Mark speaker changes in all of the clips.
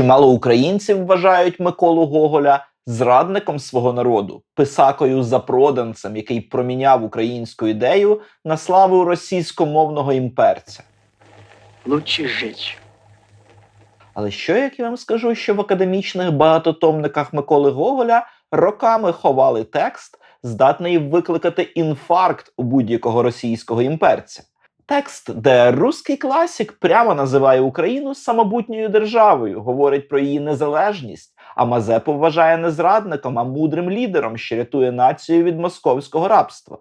Speaker 1: Чимало українців вважають Миколу Гоголя зрадником свого народу, писакою запроданцем, який проміняв українську ідею на славу російськомовного імперця.
Speaker 2: Лучше жить.
Speaker 1: Але що як я вам скажу, що в академічних багатотомниках Миколи Гоголя роками ховали текст, здатний викликати інфаркт у будь-якого російського імперця? Текст, де руський класік прямо називає Україну самобутньою державою, говорить про її незалежність, а Мазепу вважає не зрадником, а мудрим лідером, що рятує націю від московського рабства.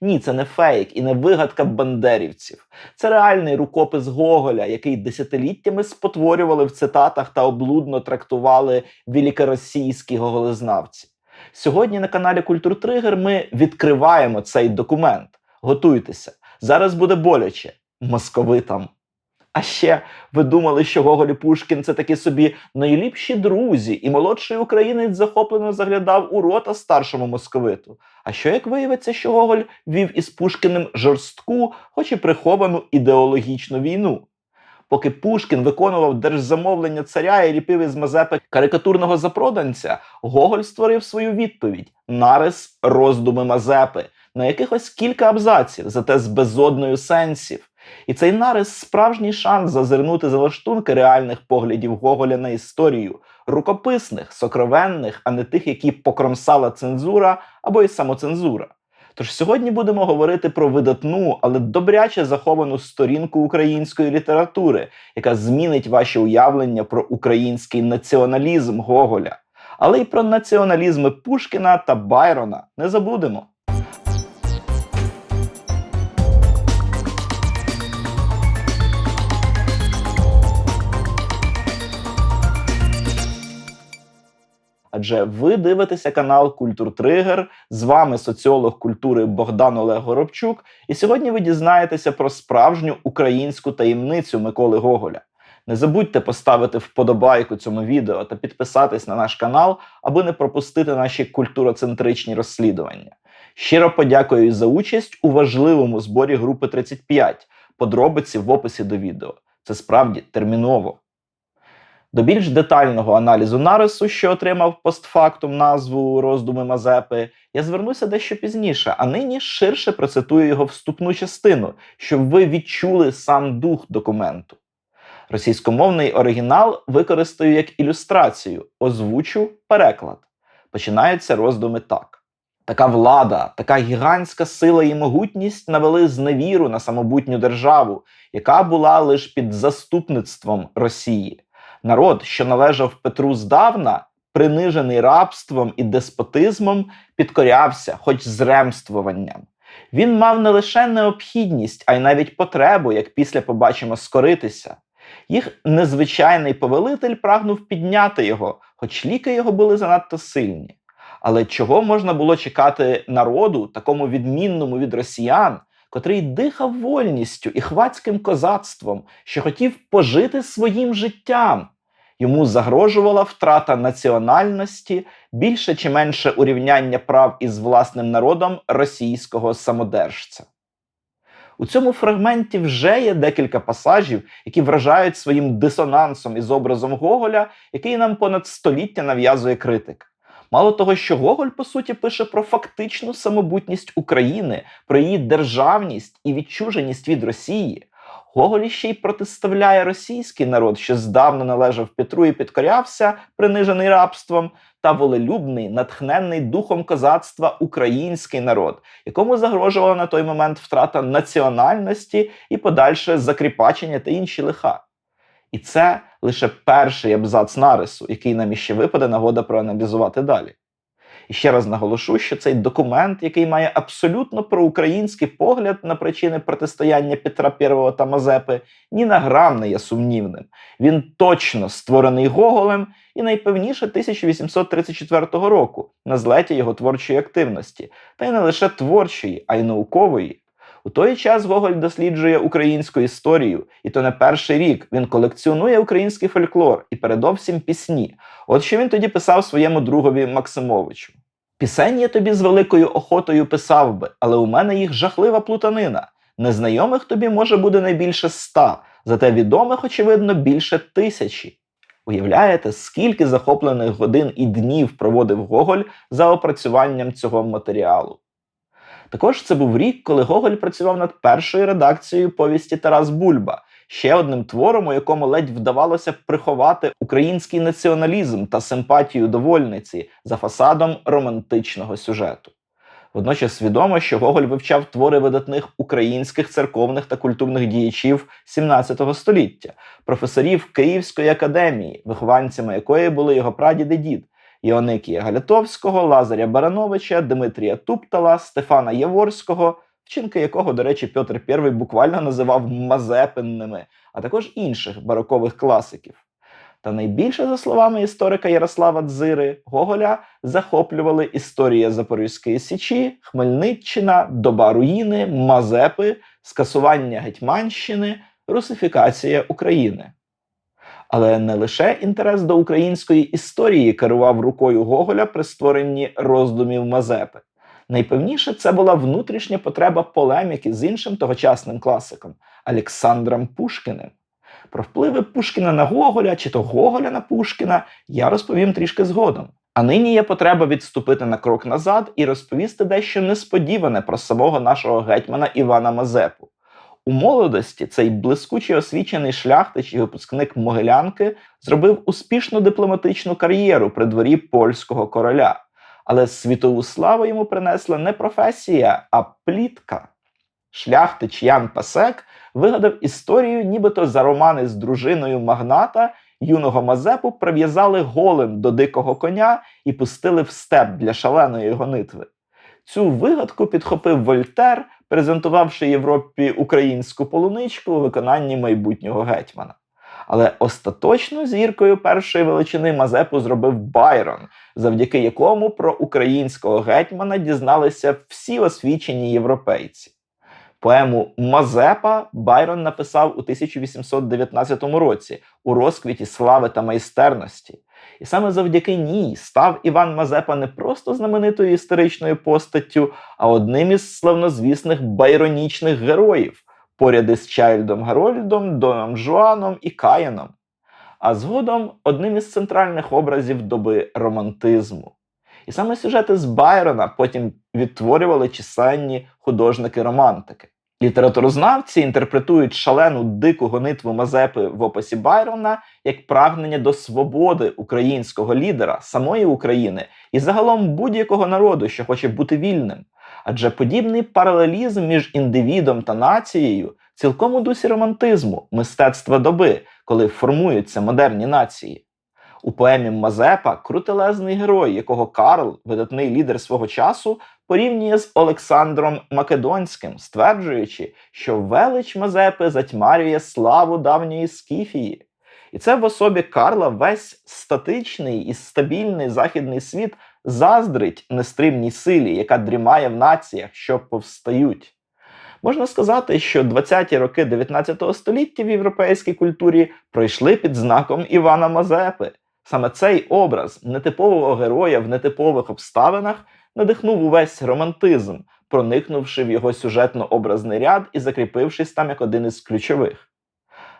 Speaker 1: Ні, це не фейк і не вигадка бандерівців. Це реальний рукопис Гоголя, який десятиліттями спотворювали в цитатах та облудно трактували великоросійські гоголезнавці. Сьогодні на каналі Культур Тригер ми відкриваємо цей документ. Готуйтеся, зараз буде боляче московитам. А ще ви думали, що Гоголь і Пушкін це такі собі найліпші друзі, і молодший українець захоплено заглядав у рота старшому московиту. А що як виявиться, що Гоголь вів із Пушкіним жорстку, хоч і приховану ідеологічну війну? Поки Пушкін виконував держзамовлення царя і ліпив із Мазепи карикатурного запроданця, Гоголь створив свою відповідь нарис роздуми Мазепи на якихось кілька абзаців, зате з безодною сенсів. І цей нарис справжній шанс зазирнути за лаштунки реальних поглядів Гоголя на історію, рукописних, сокровенних, а не тих, які покромсала цензура або й самоцензура. Тож сьогодні будемо говорити про видатну, але добряче заховану сторінку української літератури, яка змінить ваші уявлення про український націоналізм Гоголя, але й про націоналізми Пушкіна та Байрона не забудемо. Адже ви дивитеся канал Культур Тригер. З вами соціолог культури Богдан Олег Горобчук. І сьогодні ви дізнаєтеся про справжню українську таємницю Миколи Гоголя. Не забудьте поставити вподобайку цьому відео та підписатись на наш канал, аби не пропустити наші культуроцентричні розслідування. Щиро подякую за участь у важливому зборі групи 35. Подробиці в описі до відео. Це справді терміново. До більш детального аналізу нарису, що отримав постфактум назву роздуми Мазепи, я звернуся дещо пізніше, а нині ширше процитую його вступну частину, щоб ви відчули сам дух документу. Російськомовний оригінал використаю як ілюстрацію, озвучу переклад. Починаються роздуми так. Така влада, така гігантська сила і могутність навели зневіру на самобутню державу, яка була лише під заступництвом Росії. Народ, що належав Петру здавна, принижений рабством і деспотизмом, підкорявся, хоч з ремствуванням. Він мав не лише необхідність, а й навіть потребу, як після побачимо, скоритися. Їх незвичайний повелитель прагнув підняти його, хоч ліки його були занадто сильні. Але чого можна було чекати народу, такому відмінному від росіян, котрий дихав вольністю і хвацьким козацтвом, що хотів пожити своїм життям? Йому загрожувала втрата національності, більше чи менше урівняння прав із власним народом російського самодержця. У цьому фрагменті вже є декілька пасажів, які вражають своїм дисонансом із образом Гоголя, який нам понад століття нав'язує критик. Мало того, що Гоголь, по суті, пише про фактичну самобутність України, про її державність і відчуженість від Росії. Гоголь ще й протиставляє російський народ, що здавна належав Петру і підкорявся, принижений рабством, та волелюбний, натхненний духом козацтва український народ, якому загрожувала на той момент втрата національності і подальше закріпачення та інші лиха. І це лише перший абзац нарису, який нам іще випаде нагода проаналізувати далі. І ще раз наголошу, що цей документ, який має абсолютно проукраїнський погляд на причини протистояння Петра I та Мазепи, ні на грам не є сумнівним. Він точно створений Гоголем і найпевніше 1834 року на злеті його творчої активності, та й не лише творчої, а й наукової. У той час Гоголь досліджує українську історію, і то не перший рік він колекціонує український фольклор і передовсім пісні. От що він тоді писав своєму другові Максимовичу. Пісень я тобі з великою охотою писав би, але у мене їх жахлива плутанина. Незнайомих тобі може буде не більше ста, зате відомих, очевидно, більше тисячі. Уявляєте, скільки захоплених годин і днів проводив Гоголь за опрацюванням цього матеріалу? Також це був рік, коли Гоголь працював над першою редакцією повісті Тарас Бульба, ще одним твором, у якому ледь вдавалося приховати український націоналізм та симпатію до вольниці за фасадом романтичного сюжету. Водночас відомо, що Гоголь вивчав твори видатних українських церковних та культурних діячів 17 століття, професорів Київської академії, вихованцями якої були його прадід і дід, Іоникія Галятовського, Лазаря Барановича, Дмитрія Туптала, Стефана Яворського, вчинки якого, до речі, Петр І буквально називав мазепинними, а також інших барокових класиків. Та найбільше, за словами історика Ярослава Дзири, Гоголя захоплювали історія Запорізької Січі, Хмельниччина, доба руїни, Мазепи, скасування Гетьманщини, русифікація України. Але не лише інтерес до української історії керував рукою Гоголя при створенні роздумів Мазепи. Найпевніше це була внутрішня потреба полеміки з іншим тогочасним класиком Олександром Пушкіним. Про впливи Пушкіна на Гоголя чи то Гоголя на Пушкіна я розповім трішки згодом. А нині є потреба відступити на крок назад і розповісти дещо несподіване про самого нашого гетьмана Івана Мазепу. У молодості цей блискучий освічений шляхтич і випускник Могилянки зробив успішну дипломатичну кар'єру при дворі польського короля. Але світову славу йому принесла не професія, а плітка. Шляхтич Ян Пасек вигадав історію, нібито за романи з дружиною магната юного Мазепу прив'язали голим до дикого коня і пустили в степ для шаленої гонитви. Цю вигадку підхопив Вольтер, презентувавши Європі українську полуничку у виконанні майбутнього гетьмана. Але остаточно зіркою першої величини Мазепу зробив Байрон, завдяки якому про українського гетьмана дізналися всі освічені європейці. Поему Мазепа Байрон написав у 1819 році у розквіті слави та майстерності. І саме завдяки ній став Іван Мазепа не просто знаменитою історичною постаттю, а одним із славнозвісних байронічних героїв, поряд із Чайльдом Гарольдом, Доном Жуаном і Каїном, а згодом одним із центральних образів доби романтизму. І саме сюжети з Байрона потім відтворювали численні художники-романтики. Літературознавці інтерпретують шалену дику гонитву Мазепи в описі Байрона як прагнення до свободи українського лідера, самої України і загалом будь-якого народу, що хоче бути вільним. Адже подібний паралелізм між індивідом та нацією цілком у дусі романтизму, мистецтва доби, коли формуються модерні нації. У поемі Мазепа крутелезний герой, якого Карл, видатний лідер свого часу, порівнює з Олександром Македонським, стверджуючи, що велич Мазепи затьмарює славу давньої Скіфії. І це в особі Карла весь статичний і стабільний західний світ заздрить нестримній силі, яка дрімає в націях, що повстають. Можна сказати, що 20-ті роки 19 століття в європейській культурі пройшли під знаком Івана Мазепи. Саме цей образ нетипового героя в нетипових обставинах надихнув увесь романтизм, проникнувши в його сюжетно-образний ряд і закріпившись там як один із ключових.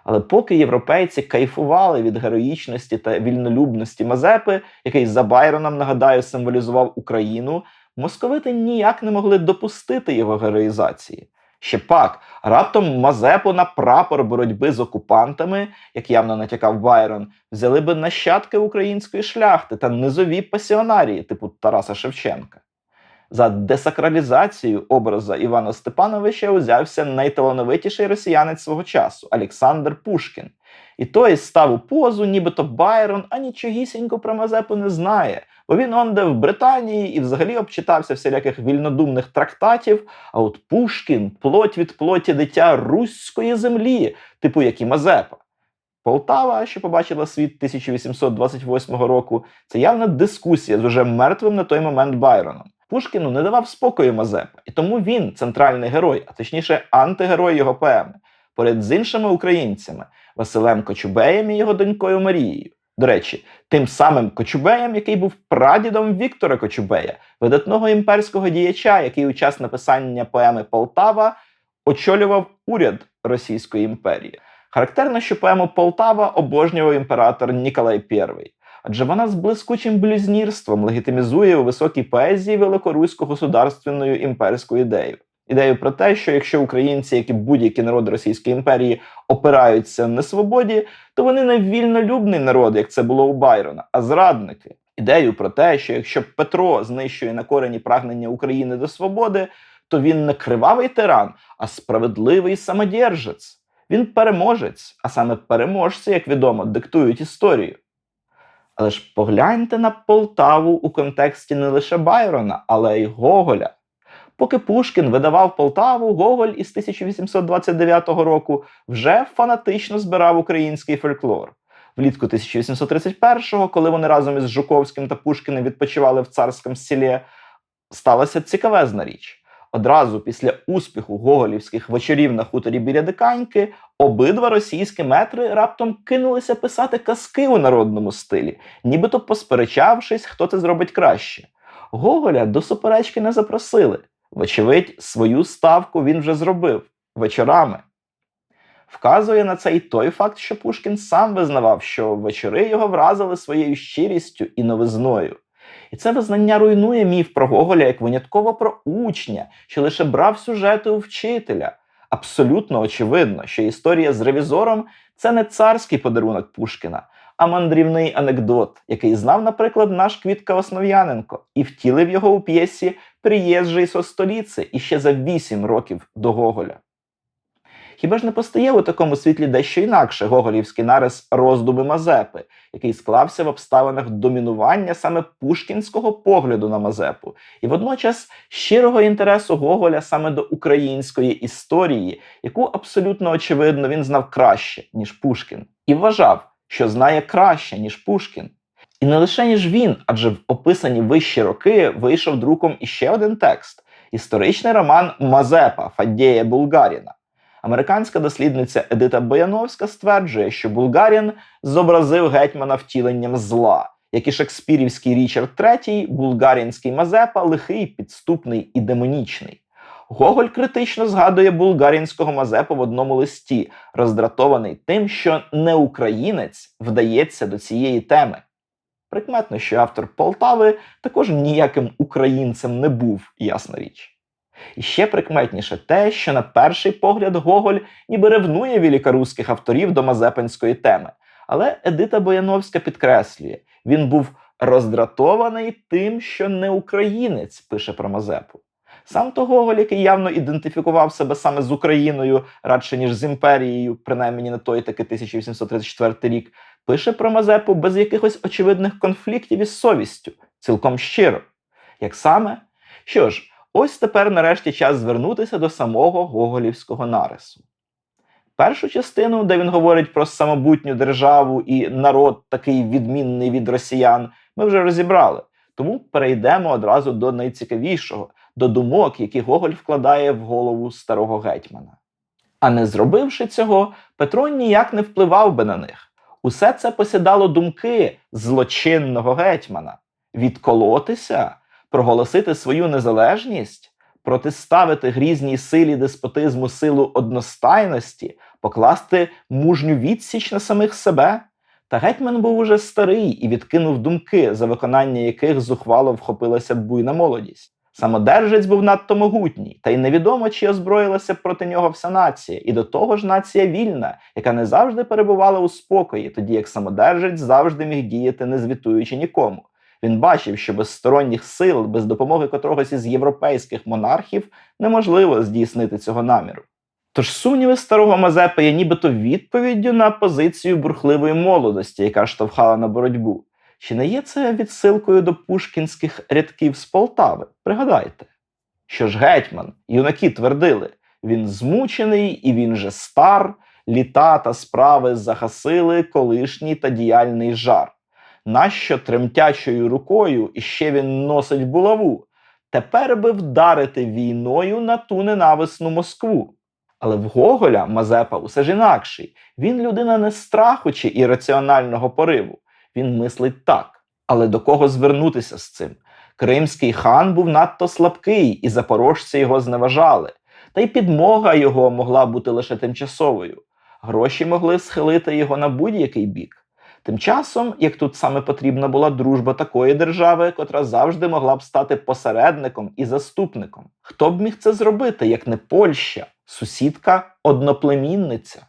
Speaker 1: Але поки європейці кайфували від героїчності та вільнолюбності Мазепи, який за Байроном, нагадаю, символізував Україну, московити ніяк не могли допустити його героїзації. Ще пак, раптом Мазепу на прапор боротьби з окупантами, як явно натякав Байрон, взяли би нащадки української шляхти та низові пасіонарії, типу Тараса Шевченка. За десакралізацію образа Івана Степановича узявся найталановитіший росіянець свого часу Олександр Пушкін. І той став у позу, нібито Байрон, а нічогісінько про Мазепу не знає, бо він онде в Британії і взагалі обчитався всіляких вільнодумних трактатів. А от Пушкін плоть від плоті дитя руської землі, типу як і Мазепа. Полтава, що побачила світ 1828 року, це явна дискусія з уже мертвим на той момент Байроном. Пушкіну не давав спокою Мазепа, і тому він центральний герой, а точніше антигерой його поеми, поряд з іншими українцями Василем Кочубеєм і його донькою Марією. До речі, тим самим Кочубеєм, який був прадідом Віктора Кочубея, видатного імперського діяча, який у час написання поеми Полтава очолював уряд Російської імперії. Характерно, що поему Полтава обожнював імператор Ніколай І, адже вона з блискучим блюзнірством легітимізує у високій поезії великоруську государственну імперську ідею. Ідею про те, що якщо українці, як і будь-які народи Російської імперії, опираються на свободі, то вони не вільнолюбний народ, як це було у Байрона, а зрадники. Ідею про те, що якщо Петро знищує на корені прагнення України до свободи, то він не кривавий тиран, а справедливий самодержець. Він переможець, а саме переможці, як відомо, диктують історію. Але ж погляньте на Полтаву у контексті не лише Байрона, але й Гоголя. Поки Пушкін видавав Полтаву, Гоголь із 1829 року вже фанатично збирав український фольклор. Влітку 1831-го, коли вони разом із Жуковським та Пушкіним відпочивали в царському селі, сталася цікавезна річ. Одразу після успіху гоголівських вечорів на хуторі біля Диканьки обидва російські метри раптом кинулися писати казки у народному стилі, нібито посперечавшись, хто це зробить краще. Гоголя до суперечки не запросили. Вочевидь, свою ставку він вже зробив вечорами. Вказує на це й той факт, що Пушкін сам визнавав, що вечори його вразили своєю щирістю і новизною. І це визнання руйнує міф про Гоголя як винятково про учня, що лише брав сюжети у вчителя. Абсолютно очевидно, що історія з ревізором це не царський подарунок Пушкіна, а мандрівний анекдот, який знав, наприклад, наш Квітка Основ'яненко і втілив його у п'єсі Приїжджий со століці іще за вісім років до Гоголя. Хіба ж не постає у такому світлі дещо інакше гоголівський нарис роздуми Мазепи, який склався в обставинах домінування саме пушкінського погляду на Мазепу, і водночас щирого інтересу Гоголя саме до української історії, яку абсолютно очевидно він знав краще, ніж Пушкін, і вважав, що знає краще, ніж Пушкін. І не лише ніж він, адже в описані вищі роки вийшов друком іще один текст історичний роман Мазепа Фаддєя Булгаріна. Американська дослідниця Едита Бояновська стверджує, що Булгарін зобразив гетьмана втіленням зла, як і шекспірівський Річард III, булгарінський Мазепа лихий, підступний і демонічний. Гоголь критично згадує булгарінського Мазепу в одному листі, роздратований тим, що не українець вдається до цієї теми. Прикметно, що автор Полтави також ніяким українцем не був, ясна річ. І ще прикметніше те, що на перший погляд Гоголь ніби ревнує великоруських авторів до мазепинської теми. Але Едита Бояновська підкреслює, він був роздратований тим, що не українець пише про Мазепу. Сам то Гоголь, який явно ідентифікував себе саме з Україною радше ніж з імперією, принаймні на той таки 1834 рік, пише про Мазепу без якихось очевидних конфліктів із совістю, цілком щиро. Як саме? Що ж, ось тепер нарешті час звернутися до самого Гоголівського нарису. Першу частину, де він говорить про самобутню державу і народ такий відмінний від росіян, ми вже розібрали. Тому перейдемо одразу до найцікавішого, до думок, які Гоголь вкладає в голову старого гетьмана. А не зробивши цього, Петро ніяк не впливав би на них. Усе це посідало думки злочинного гетьмана відколотися, проголосити свою незалежність, протиставити грізній силі деспотизму силу одностайності, покласти мужню відсіч на самих себе. Та гетьман був уже старий і відкинув думки, за виконання яких зухвало вхопилася буйна молодість. Самодержець був надто могутній, та й невідомо, чи озброїлася проти нього вся нація, і до того ж нація вільна, яка не завжди перебувала у спокої, тоді як самодержець завжди міг діяти, не звітуючи нікому. Він бачив, що без сторонніх сил, без допомоги котрогось із європейських монархів неможливо здійснити цього наміру. Тож сумніви старого Мазепи є нібито відповіддю на позицію бурхливої молодості, яка штовхала на боротьбу. Чи не є це відсилкою до пушкінських рядків з Полтави? Пригадайте, що ж гетьман, юнаки твердили, він змучений і він же стар, літа та справи загасили колишній та діяльний жар. Нащо тремтячою рукою іще він носить булаву? Тепер би вдарити війною на ту ненависну Москву. Але в Гоголя Мазепа усе ж інакший. Він людина не страху чи ірраціонального пориву. Він мислить так. Але до кого звернутися з цим? Кримський хан був надто слабкий, і запорожці його зневажали. Та й підмога його могла бути лише тимчасовою. гроші могли схилити його на будь-який бік. Тим часом, як тут саме потрібна була дружба такої держави, котра завжди могла б стати посередником і заступником. Хто б міг це зробити, як не Польща, сусідка, одноплемінниця?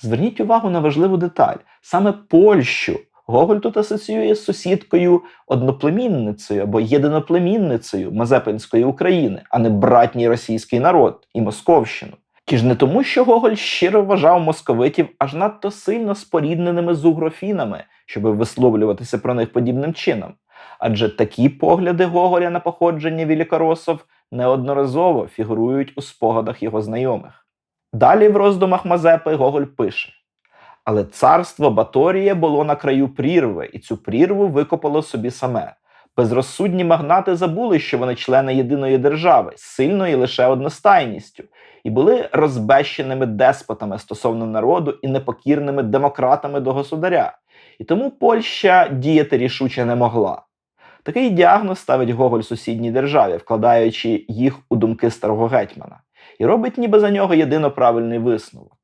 Speaker 1: Зверніть увагу на важливу деталь: саме Польщу Гоголь тут асоціює з сусідкою одноплемінницею або єдиноплемінницею Мазепинської України, а не братній російський народ і Московщину. Ті ж не тому, що Гоголь щиро вважав московитів аж надто сильно спорідненими з угрофінами, щоб висловлюватися про них подібним чином. Адже такі погляди Гоголя на походження Вілікоросов неодноразово фігурують у спогадах його знайомих. Далі в роздумах Мазепи Гоголь пише: Але царство Баторія було на краю прірви, і цю прірву викопало собі саме. Безрозсудні магнати забули, що вони члени єдиної держави, сильної лише одностайністю, і були розбещеними деспотами стосовно народу і непокірними демократами до государя. І тому Польща діяти рішуче не могла. Такий діагноз ставить Гоголь сусідній державі, вкладаючи їх у думки старого гетьмана, і робить ніби за нього єдино правильний висновок.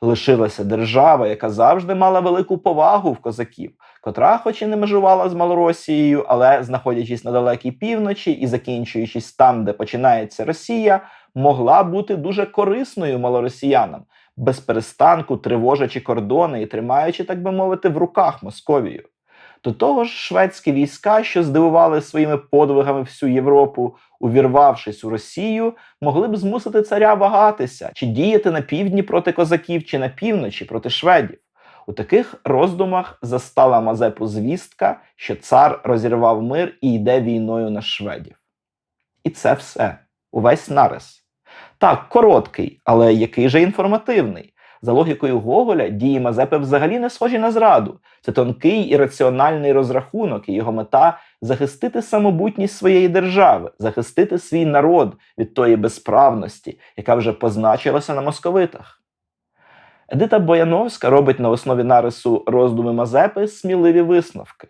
Speaker 1: Лишилася держава, яка завжди мала велику повагу в козаків, котра, хоч і не межувала з Малоросією, але, знаходячись на далекій півночі і закінчуючись там, де починається Росія, могла бути дуже корисною малоросіянам, без перестанку тривожачи кордони і тримаючи, так би мовити, в руках Московію. До того ж, шведські війська, що здивували своїми подвигами всю Європу, увірвавшись у Росію, могли б змусити царя вагатися, чи діяти на півдні проти козаків, чи на півночі проти шведів. У таких роздумах застала Мазепу звістка, що цар розірвав мир і йде війною на шведів. І це все. Увесь нарис. Так, короткий, але який же інформативний. За логікою Гоголя, дії Мазепи взагалі не схожі на зраду. Це тонкий і раціональний розрахунок, і його мета захистити самобутність своєї держави, захистити свій народ від тої безправності, яка вже позначилася на московитах. Едита Бояновська робить на основі нарису роздуми Мазепи сміливі висновки.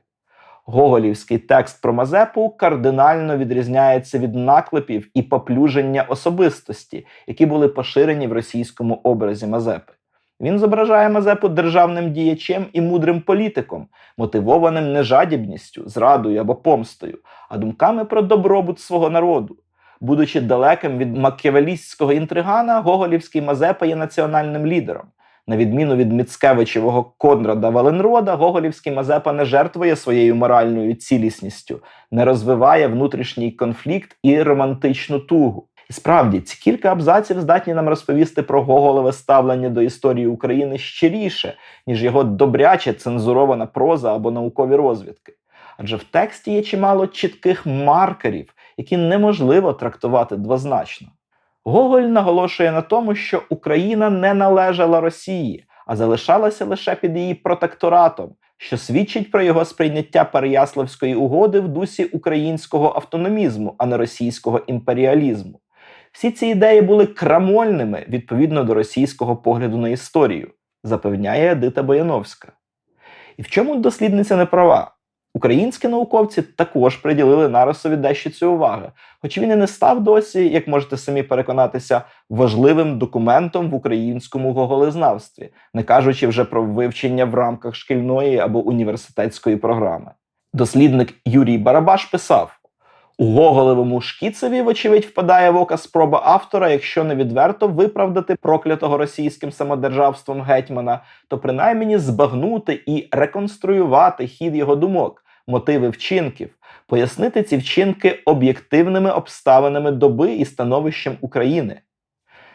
Speaker 1: Гоголівський текст про Мазепу кардинально відрізняється від наклепів і поплюження особистості, які були поширені в російському образі Мазепи. Він зображає Мазепу державним діячем і мудрим політиком, мотивованим не жадібністю, зрадою або помстою, а думками про добробут свого народу. Будучи далеким від макіавелістського інтригана, Гоголівський Мазепа є національним лідером. На відміну від Міцкевичевого Конрада Валенрода, Гоголівський Мазепа не жертвує своєю моральною цілісністю, не розвиває внутрішній конфлікт і романтичну тугу. І справді, ці кілька абзаців здатні нам розповісти про Гоголеве ставлення до історії України щиріше, ніж його добряче цензурована проза або наукові розвідки. Адже в тексті є чимало чітких маркерів, які неможливо трактувати двозначно. Гоголь наголошує на тому, що Україна не належала Росії, а залишалася лише під її протекторатом, що свідчить про його сприйняття Переяславської угоди в дусі українського автономізму, а не російського імперіалізму. Всі ці ідеї були крамольними відповідно до російського погляду на історію, запевняє Едита Бояновська. І в чому дослідниця не права? Українські науковці також приділили нарисові дещиці уваги, хоч він і не став досі, як можете самі переконатися, важливим документом в українському гоголезнавстві, не кажучи вже про вивчення в рамках шкільної або університетської програми. Дослідник Юрій Барабаш писав: у Гоголевому шкіцеві, вочевидь, впадає в ока спроба автора, якщо не відверто виправдати проклятого російським самодержавством гетьмана, то принаймні збагнути і реконструювати хід його думок, мотиви вчинків, пояснити ці вчинки об'єктивними обставинами доби і становищем України.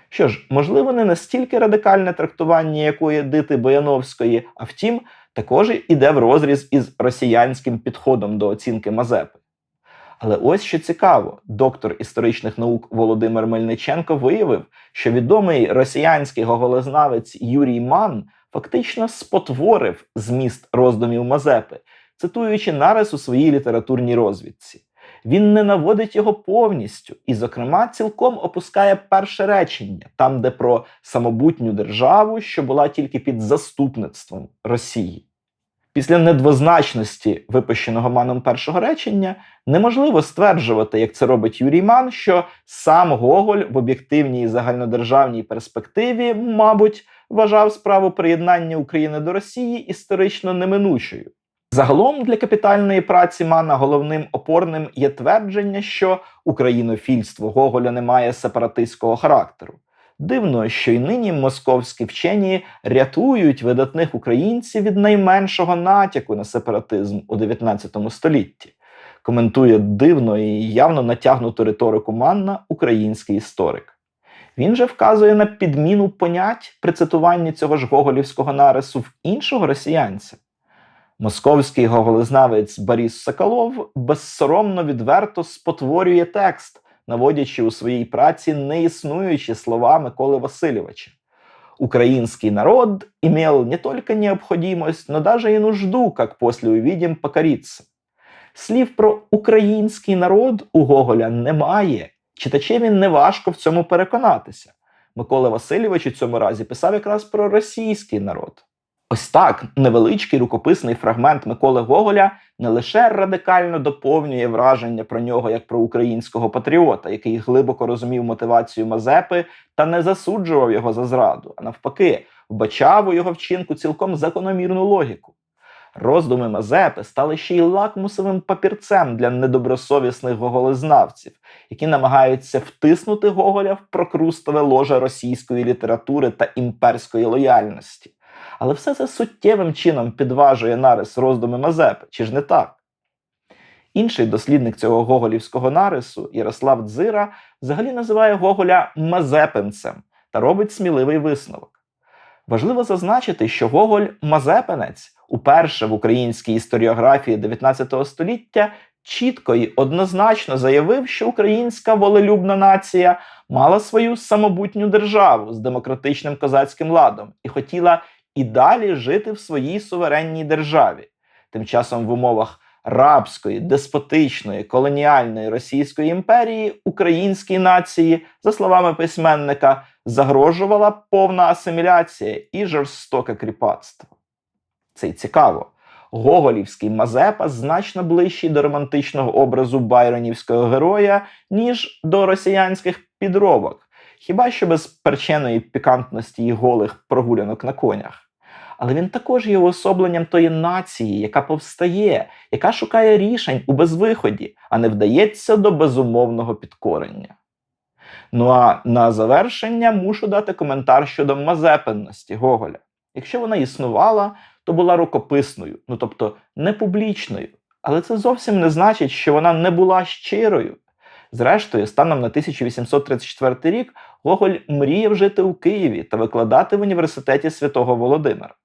Speaker 1: Що ж, можливо, не настільки радикальне трактування якої Дити Бояновської, а втім, також іде в розріз із росіянським підходом до оцінки Мазепи. Але ось що цікаво, доктор історичних наук Володимир Мельниченко виявив, що відомий росіянський гоголезнавець Юрій Ман фактично спотворив зміст роздумів Мазепи, цитуючи нарис у своїй літературній розвідці. Він не наводить його повністю і, зокрема, цілком опускає перше речення, там, де про самобутню державу, що була тільки під заступництвом Росії. Після недвозначності випущеного маном першого речення неможливо стверджувати, як це робить Юрій Ман, що сам Гоголь в об'єктивній загальнодержавній перспективі, мабуть, вважав справу приєднання України до Росії історично неминучою. Загалом для капітальної праці Мана головним опорним є твердження, що українофільство Гоголя не має сепаратистського характеру. Дивно, що й нині московські вчені рятують видатних українців від найменшого натяку на сепаратизм у 19 столітті. Коментує дивно і явно натягнуту риторику Манна український історик. Він же вказує на підміну понять при цитуванні цього ж гоголівського нарису в іншого росіянця. Московський гоголезнавець Борис Соколов безсоромно відверто спотворює текст, наводячи у своїй праці неіснуючі слова Миколи Васильовича. Украинский народ имел не только необходимость, но даже и нужду, как после увидим, покориться. Слів про український народ у Гоголя немає. Читачеві неважко в цьому переконатися. Микола Васильович у цьому разі писав якраз про російський народ. Ось так невеличкий рукописний фрагмент Миколи Гоголя не лише радикально доповнює враження про нього як про українського патріота, який глибоко розумів мотивацію Мазепи та не засуджував його за зраду, а навпаки, вбачав у його вчинку цілком закономірну логіку. Роздуми Мазепи стали ще й лакмусовим папірцем для недобросовісних гоголезнавців, які намагаються втиснути Гоголя в прокрустове ложе російської літератури та імперської лояльності. Але все це суттєвим чином підважує нарис роздуми Мазепи, чи ж не так? Інший дослідник цього гоголівського нарису, Ярослав Дзира, взагалі називає Гоголя Мазепинцем та робить сміливий висновок. Важливо зазначити, що Гоголь Мазепинець уперше в українській історіографії 19 століття чітко і однозначно заявив, що українська волелюбна нація мала свою самобутню державу з демократичним козацьким ладом і хотіла і далі жити в своїй суверенній державі. Тим часом в умовах рабської, деспотичної, колоніальної Російської імперії українській нації, за словами письменника, загрожувала повна асиміляція і жорстоке кріпацтво. Це й цікаво. Гоголівський Мазепа значно ближчий до романтичного образу байронівського героя, ніж до росіянських підробок, хіба що без перченої пікантності і голих прогулянок на конях. Але він також є уособленням тої нації, яка повстає, яка шукає рішень у безвиході, а не вдається до безумовного підкорення. Ну а на завершення мушу дати коментар щодо мазепинності Гоголя. Якщо вона існувала, то була рукописною, ну тобто не публічною. Але це зовсім не значить, що вона не була щирою. Зрештою, станом на 1834 рік Гоголь мріяв жити у Києві та викладати в університеті святого Володимира.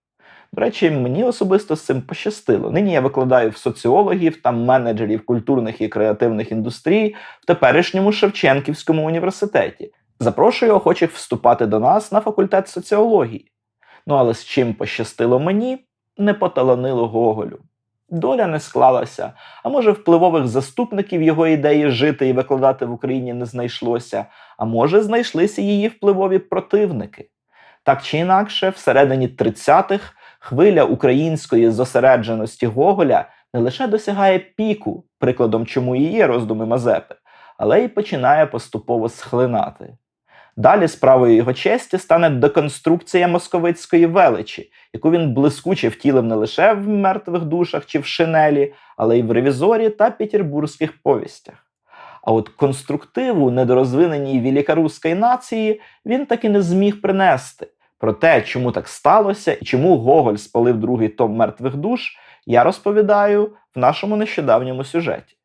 Speaker 1: До речі, мені особисто з цим пощастило. Нині я викладаю в соціологів та менеджерів культурних і креативних індустрій в теперішньому Шевченківському університеті. Запрошую охочих вступати до нас на факультет соціології. Ну але з чим пощастило мені, не поталанило Гоголю. Доля не склалася, а може, впливових заступників його ідеї жити і викладати в Україні не знайшлося, а може, знайшлися її впливові противники. Так чи інакше, всередині 30-х хвиля української зосередженості Гоголя не лише досягає піку, прикладом чому і є роздуми Мазепи, але й починає поступово схлинати. Далі справою його честі стане деконструкція московицької величі, яку він блискуче втілив не лише в мертвих душах чи в шинелі, але й в ревізорі та петербурзьких повістях. А от конструктиву недорозвиненій великоруської нації він таки не зміг принести. Про те, чому так сталося і чому Гоголь спалив другий том мертвих душ, я розповідаю в нашому нещодавньому сюжеті.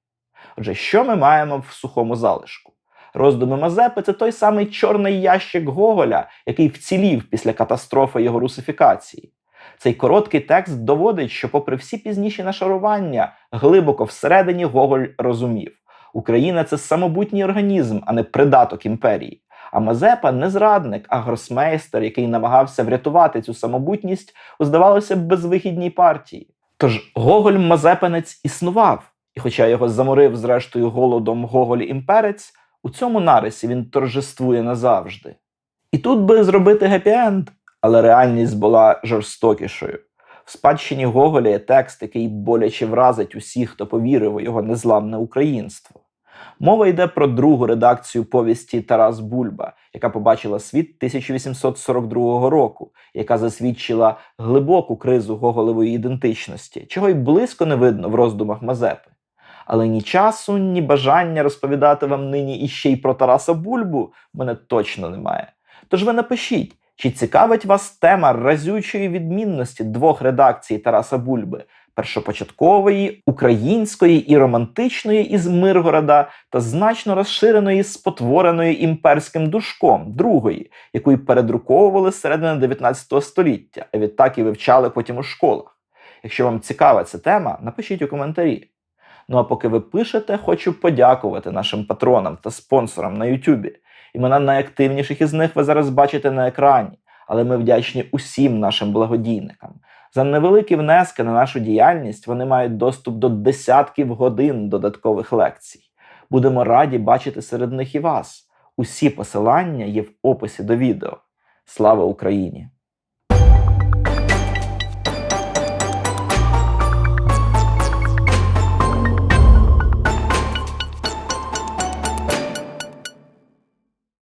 Speaker 1: Отже, що ми маємо в сухому залишку? Роздуми Мазепи це той самий чорний ящик Гоголя, який вцілів після катастрофи його русифікації. Цей короткий текст доводить, що, попри всі пізніші нашарування, глибоко всередині Гоголь розумів: Україна це самобутній організм, а не придаток імперії. А Мазепа не зрадник, а гросмейстер, який намагався врятувати цю самобутність у, здавалося б, безвихідній партії. Тож Гоголь Мазепинець існував, і хоча його заморив зрештою голодом Гоголь імперець, у цьому нарисі він торжествує назавжди. І тут би зробити гепі-енд, але реальність була жорстокішою. В спадщині Гоголя є текст, який боляче вразить усіх, хто повірив у його незламне українство. Мова йде про другу редакцію повісті Тарас Бульба, яка побачила світ 1842 року, яка засвідчила глибоку кризу гоголевої ідентичності, чого й близько не видно в роздумах Мазепи. Але ні часу, ні бажання розповідати вам нині іще й про Тараса Бульбу мене точно немає. Тож ви напишіть, чи цікавить вас тема разючої відмінності двох редакцій Тараса Бульби першопочаткової, української і романтичної із Миргорода та значно розширеної спотвореної імперським душком другої, яку й передруковували з середини 19 століття, а відтак і вивчали потім у школах. Якщо вам цікава ця тема, напишіть у коментарі. Ну а поки ви пишете, хочу подякувати нашим патронам та спонсорам на Ютубі. Імена найактивніших із них ви зараз бачите на екрані, але ми вдячні усім нашим благодійникам. За невеликі внески на нашу діяльність вони мають доступ до десятків годин додаткових лекцій. Будемо раді бачити серед них і вас. Усі посилання є в описі до відео. Слава Україні!